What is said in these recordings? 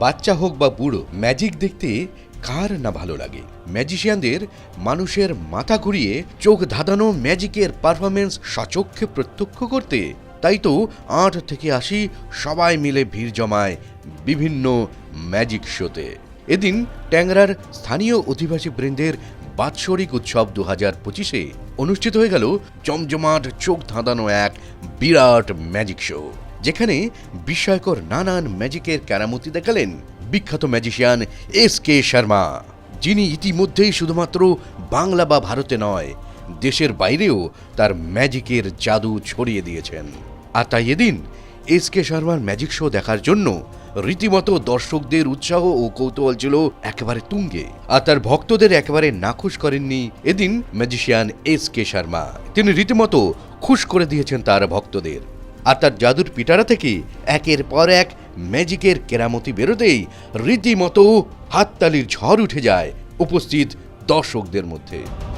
বাচ্চা হোক বা বুড়ো ম্যাজিক দেখতে কার না ভালো লাগে? ম্যাজিশিয়ানদের মানুষের মাথা ঘুরিয়ে চোখ ধাঁধানো ম্যাজিকের পারফরমেন্স সচক্ষে প্রত্যক্ষ করতে, তাই তো আট থেকে আশি সবাই মিলে ভিড় জমায় বিভিন্ন ম্যাজিক শোতে এদিন ট্যাংরার স্থানীয় অধিবাসী বৃন্দের বাৎসরিক উৎসব দু হাজার পঁচিশে অনুষ্ঠিত হয়ে গেল জমজমাট চোখ ধাঁধানো এক বিরাট ম্যাজিক শো যেখানে বিস্ময়কর নানান ম্যাজিকের কেরামতি দেখালেন বিখ্যাত ম্যাজিশিয়ান এস কে শর্মা, যিনি ইতিমধ্যেই শুধুমাত্র বাংলা বা ভারতে নয়, দেশের বাইরেও তার ম্যাজিকের জাদু ছড়িয়ে দিয়েছেন। আর তাই এদিন এস কে শর্মার ম্যাজিক শো দেখার জন্য রীতিমতো দর্শকদের উৎসাহ ও কৌতূহল ছিল একেবারে তুঙ্গে। আর তার ভক্তদের একেবারে নাখুশ করেননি এদিন ম্যাজিশিয়ান এস কে শর্মা। তিনি রীতিমতো খুশ করে দিয়েছেন তার ভক্তদের। আর তার জাদুর পিটারা থেকে একের পর এক ম্যাজিকের কেরামতি বেরোতেই রীতিমতো হাততালির ঝড় উঠে যায় উপস্থিত দর্শকদের মধ্যে।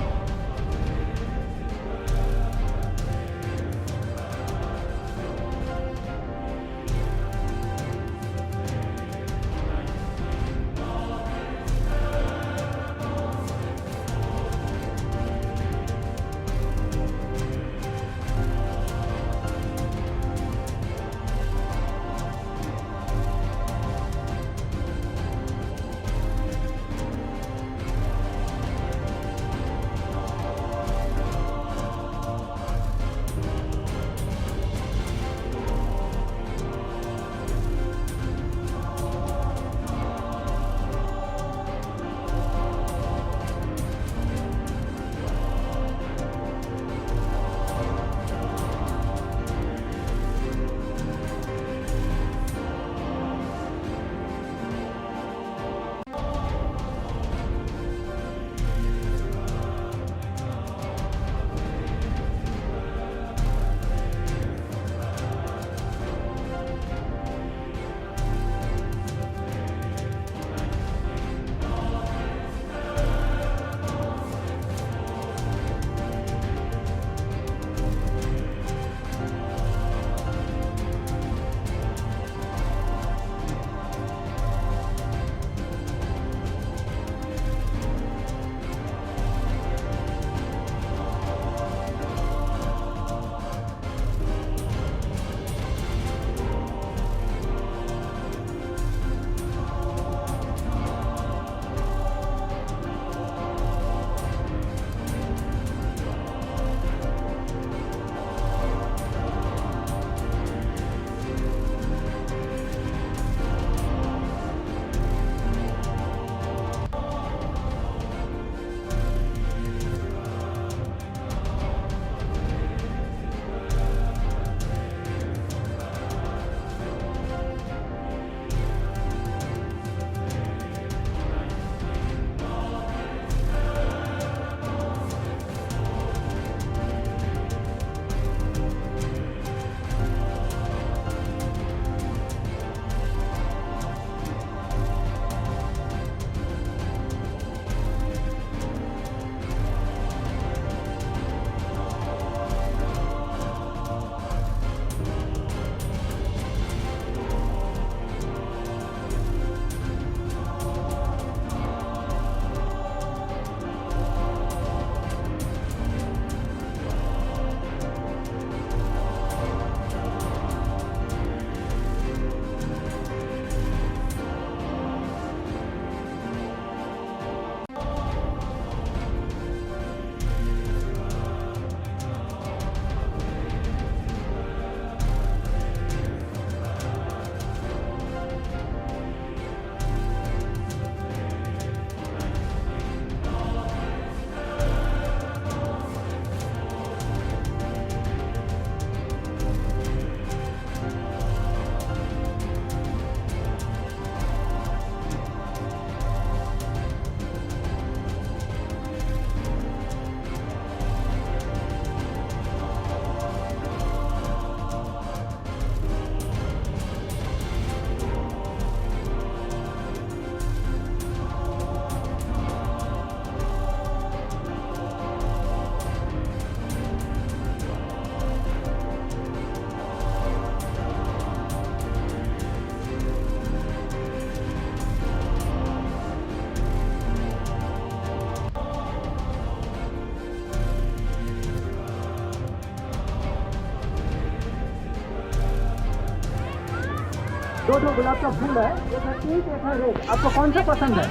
दो गुलाब का फूल है। एक है एक है आपको कौन सा पसंद है?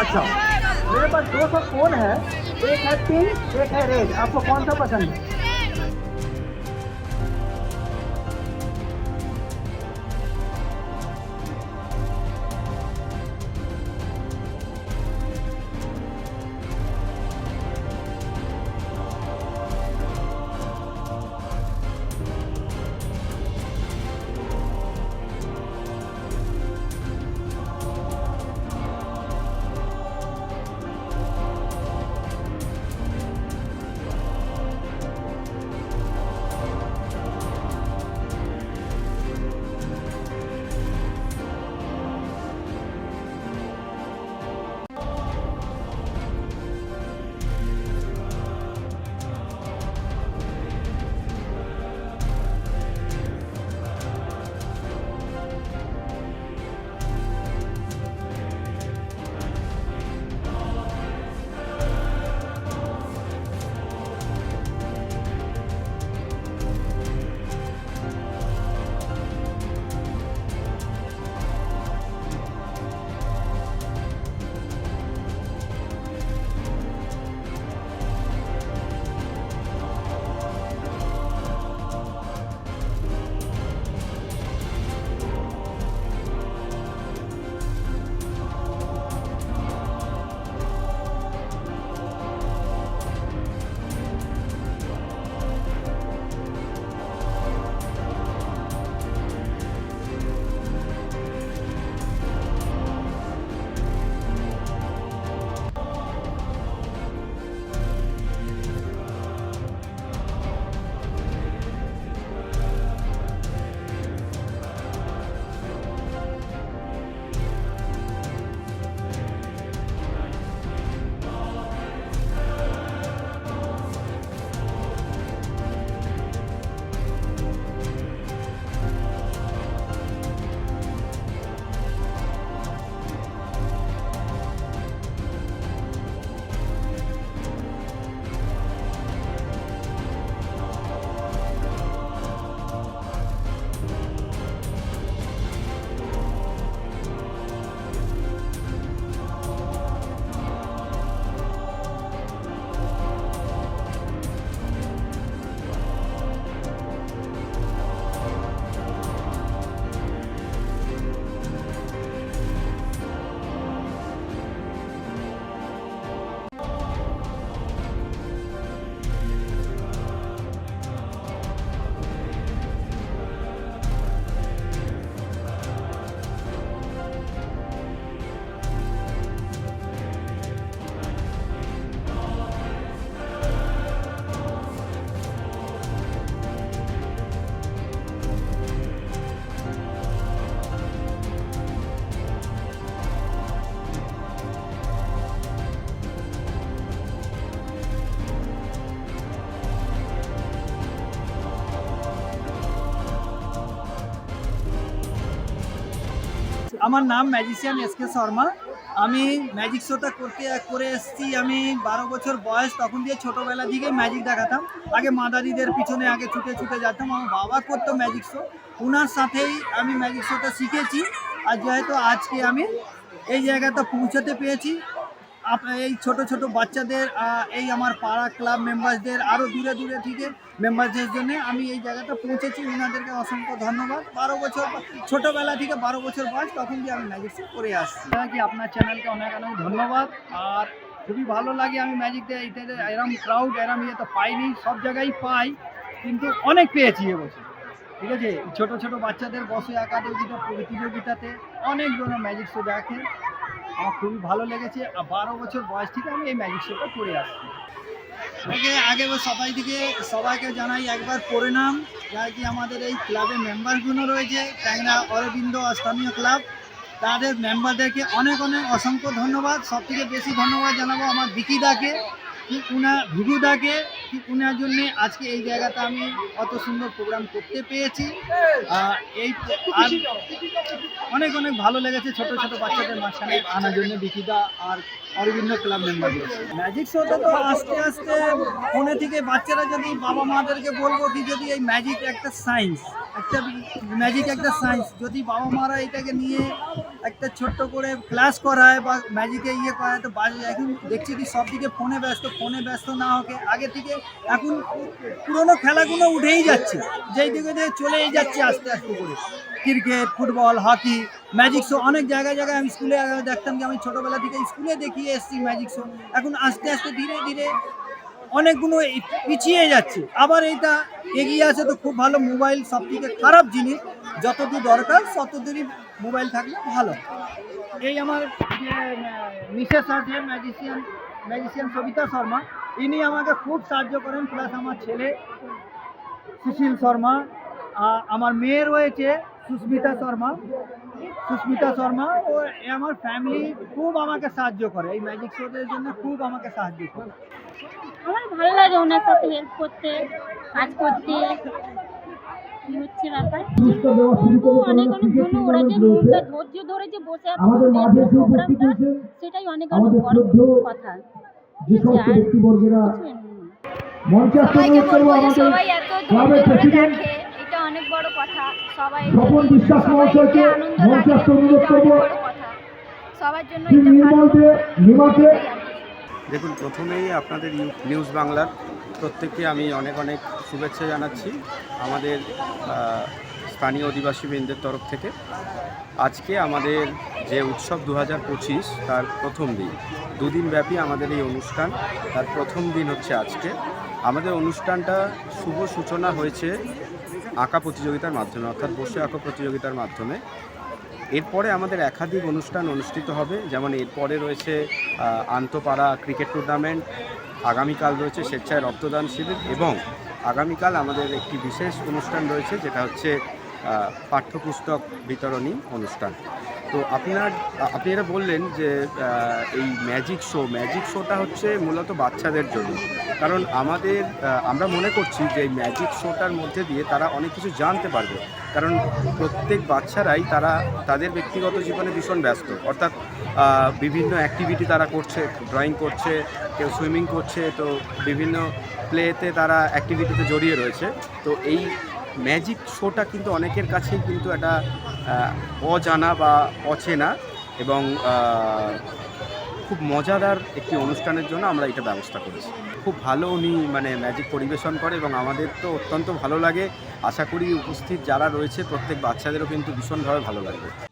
अच्छा। मेरे पास दो सौ कौन है? एक है पिंक, एक है रेड। आपको कौन सा पसंद है? আমার নাম ম্যাজিশিয়ান এস কে শর্মা। আমি ম্যাজিক শোটা করতে, করে এসেছি। আমি বারো বছর বয়স, তখন দিয়ে ছোটোবেলা থেকে ম্যাজিক দেখাতাম। আগে মাদারিদের পিছনে আগে ছুটে ছুটে যেতাম। আমার বাবা করতো ম্যাজিক শো ওনার সাথেই আমি ম্যাজিক শোটা শিখেছি। আর যেহেতু আজকে আমি এই জায়গাটা পৌঁছাতে পেরেছি আপ- এই ছোট ছোট বাচ্চাদের এই আমার পাড়া ক্লাব মেম্বারসদের আরও দূরে দূরে থেকে মেম্বারসদের জন্য আমি এই জায়গাটা পৌঁছেছি। ওনাদেরকে অসংখ্য ধন্যবাদ। বারো বছর ছোটোবেলা থেকে বারো বছর বয়স, তখন দিয়ে আমি ম্যাজিক শো করে আসছি। কি আপনার চ্যানেলকে অনেক অনেক ধন্যবাদ। আর খুবই ভালো লাগে আমি ম্যাজিক দিয়ে এতে এরম ক্রাউড এরম ইয়ে তো পাইনি, সব জায়গায় পাই, কিন্তু অনেক পেয়েছি এবছর ঠিক আছে? ছোট ছোট বাচ্চাদের বসে আঁকা প্রতিযোগিতাতে অনেকজন ম্যাজিক শো দেখে আমার খুবই ভালো লেগেছে। আর বারো বছর বয়স থেকে আমি এই ম্যাজিক শোটা করে আসছি। আগে আগে সবাই দিকে সবাইকে জানাই একবার পরিণাম। যা কি আমাদের এই ক্লাবের মেম্বারগুলো রয়েছে, ট্যাংরা, অরবিন্দ স্থানীয় ক্লাব তাদের মেম্বারদেরকে অনেক অনেক অসংখ্য ধন্যবাদ। সব থেকে বেশি ধন্যবাদ জানাব আমার বিকিদাকে উনা ভিগুদাকে উনার জন্যে আজকে এই জায়গাটা আমি অত সুন্দর প্রোগ্রাম করতে পেয়েছি এই অনেক অনেক ভালো লেগেছে ছোট ছোট বাচ্চাদের মাঝখানে আনার জন্য বিকিদা আর অরবিন্দ ক্লাব মেম্বার ম্যাজিক শোটা তো আস্তে আস্তে ফোনে থেকে বাচ্চারা যদি বাবা মাদেরকে বলব কি যদি এই ম্যাজিক একটা সায়েন্স একটা ম্যাজিক একটা সায়েন্স যদি বাবা মারা এটাকে নিয়ে একটা ছোট্ট করে ক্লাস করায় বা ম্যাজিকে ইয়ে করায়, তো বাজে এখন দেখছি কি সব দিকে ফোনে ব্যস্ত ফোনে ব্যস্ত না হোকে। আগে থেকে এখন পুরোনো খেলাগুলো উঠেই যাচ্ছে। যেই দিকে দিয়ে চলেই যাচ্ছে আস্তে আস্তে করে। Cricket, football, hockey magic show অনেক জায়গায় জায়গায় আমি স্কুলে দেখতাম যে আমি ছোটোবেলা থেকে স্কুলে দেখিয়ে এসেছি ম্যাজিক শো এখন আস্তে আস্তে ধীরে ধীরে অনেকগুলো পিছিয়ে যাচ্ছে। আবার এইটা এগিয়ে আছে তো খুব ভালো। মোবাইল সব থেকে খারাপ জিনিস। যতদূর দরকার ততদূরই মোবাইল থাকলে ভালো। এই আমার যে মিসেস আছে ম্যাজিশিয়ান ম্যাজিশিয়ান সবিতা শর্মা ইনি আমাকে খুব সাহায্য করেন প্লাস আমার ছেলে সুশীল শর্মা আমার মেয়ে রয়েছে সুস্মিতা শর্মা। সুস্মিতা শর্মা ও এ আমার ফ্যামিলি খুব আমাকে সাহায্য করে এই ম্যাজিক শোদের জন্য খুব আমাকে সাহায্য করে। আমার ভালো লাগে ওনার সাথে হেল্প করতে কাজ করতে। কি হচ্ছে ব্যাপার? অনেক অনেক জন্য ওরা যে মুখটা ধৈর্য ধরে যে বসে আছে প্রোগ্রামটা সেটাই অনেক অনেক বড় কথা। ঠিক আছে আর সবাইকে বলব যে সবাই এত ধৈর্য ধরে দেখে এটা অনেক বড় কথা। সবাই সবাইকে আনন্দ মঞ্চে লাগে এটা অনেক বড় কথা। সবার জন্য এটা ভালো দেখুন, প্রথমেই আপনাদের নিউজ বাংলার প্রত্যেককে আমি অনেক অনেক শুভেচ্ছা জানাচ্ছি আমাদের স্থানীয় অধিবাসী বৃন্দের তরফ থেকে। আজকে আমাদের যে উৎসব দু হাজার পঁচিশ, তার প্রথম দিন। দুদিন ব্যাপী আমাদের এই অনুষ্ঠান, তার প্রথম দিন হচ্ছে আজকে। আমাদের অনুষ্ঠানটা শুভ সূচনা হয়েছে আঁকা প্রতিযোগিতার মাধ্যমে, অর্থাৎ বসে আঁকা প্রতিযোগিতার মাধ্যমে। এরপরে আমাদের একাধিক অনুষ্ঠান অনুষ্ঠিত হবে। যেমন এরপরে রয়েছে আন্তপাড়া ক্রিকেট টুর্নামেন্ট, আগামীকাল রয়েছে স্বেচ্ছায় রক্তদান শিবির এবং আগামীকাল আমাদের একটি বিশেষ অনুষ্ঠান রয়েছে, যেটা হচ্ছে পাঠ্যপুস্তক বিতরণী অনুষ্ঠান। তো আপনার, আপনি এটা বললেন যে এই ম্যাজিক শো ম্যাজিক শোটা হচ্ছে মূলত বাচ্চাদের জন্য। কারণ আমাদের আমরা মনে করছি যে এই ম্যাজিক শোটার মধ্যে দিয়ে তারা অনেক কিছু জানতে পারবে। কারণ প্রত্যেক বাচ্চারাই তারা, তাদের ব্যক্তিগত জীবনে ভীষণ ব্যস্ত। অর্থাৎ বিভিন্ন অ্যাক্টিভিটি তারা করছে ড্রয়িং করছে, কেউ সুইমিং করছে, তো বিভিন্ন প্লেতে তারা অ্যাক্টিভিটিতে জড়িয়ে রয়েছে। তো এই ম্যাজিক শোটা কিন্তু অনেকের কাছেই কিন্তু একটা অজানা বা অচেনা এবং খুব মজাদার একটি অনুষ্ঠানের জন্য আমরা এটা ব্যবস্থা করেছি। খুব ভালো উনি মানে ম্যাজিক পরিবেশন করে এবং আমাদের তো অত্যন্ত ভালো লাগে। আশা করি উপস্থিত যারা রয়েছে প্রত্যেক বাচ্চাদেরও কিন্তু ভীষণভাবে ভালো লাগবে।